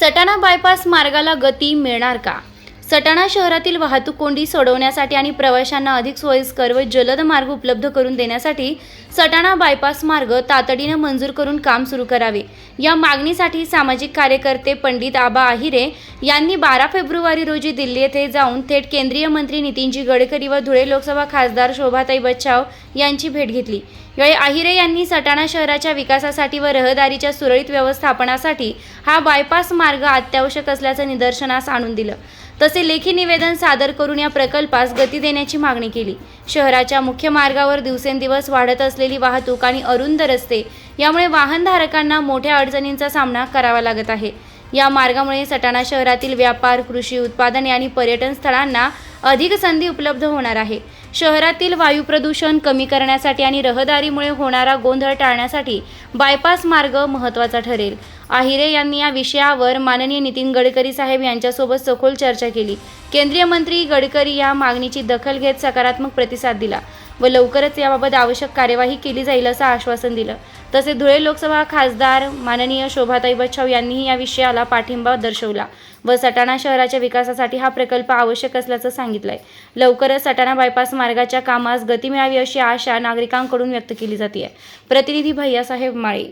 Satana bypass मार्गाला गती मिळणार का? सटाणा शहरातील वाहतूक कोंडी सोडवण्यासाठी आणि प्रवाशांना अधिक सोयीस्कर व जलद मार्ग उपलब्ध करून देण्यासाठी सटाणा बायपास मार्ग तातडीनं मंजूर करून काम सुरू करावे. या मागणीसाठी सामाजिक कार्यकर्ते पंडित आबा आहिरे यांनी बारा फेब्रुवारी रोजी दिल्ली येथे जाऊन थेट केंद्रीय मंत्री नितीनजी गडकरी व धुळे लोकसभा खासदार शोभाताई बच्चाव यांची भेट घेतली. यावेळी आहिरे यांनी सटाणा शहराच्या विकासासाठी व रहदारीच्या सुरळीत व्यवस्थापनासाठी हा बायपास मार्ग अत्यावश्यक असल्याचं निदर्शनास आणून दिलं. तसे लेखी निवेदन सादर करून या प्रकल्पास गती देण्याची मागणी केली. शहराच्या मुख्य मार्गावर दिवसेंदिवस वाढत असलेली वाहतूक आणि अरुंद रस्ते यामुळे वाहनधारकांना मोठ्या अडचणींचा सामना करावा लागत आहे. या मार्गामुळे सटाणा शहरातील व्यापार कृषी उत्पादने आणि पर्यटन स्थळांना अधिक संधी उपलब्ध होणार आहे. शहरातील वायू प्रदूषण कमी करण्यासाठी आणि रहदारीमुळे होणारा गोंधळ टाळण्यासाठी बायपास मार्ग महत्त्वाचा ठरेल. आहिरे यांनी या विषयावर माननीय नितीन गडकरी साहेब यांच्यासोबत सखोल चर्चा केली. केंद्रीय मंत्री गडकरी या मागणीची दखल घेत सकारात्मक प्रतिसाद दिला व लवकरच याबाबत आवश्यक कार्यवाही केली जाईल असं आश्वासन दिलं. तसे धुळे लोकसभा खासदार माननीय शोभाताई बच्छाव यांनीही या विषयाला पाठिंबा दर्शवला व सटाणा शहराच्या विकासासाठी हा प्रकल्प आवश्यक असल्याचं सांगितलंय. लवकरच सटाणा बायपास मार्गाच्या कामास गती मिळावी अशी आशा नागरिकांकडून व्यक्त केली जाते प्रतिनिधी भैयासाहेब माळे.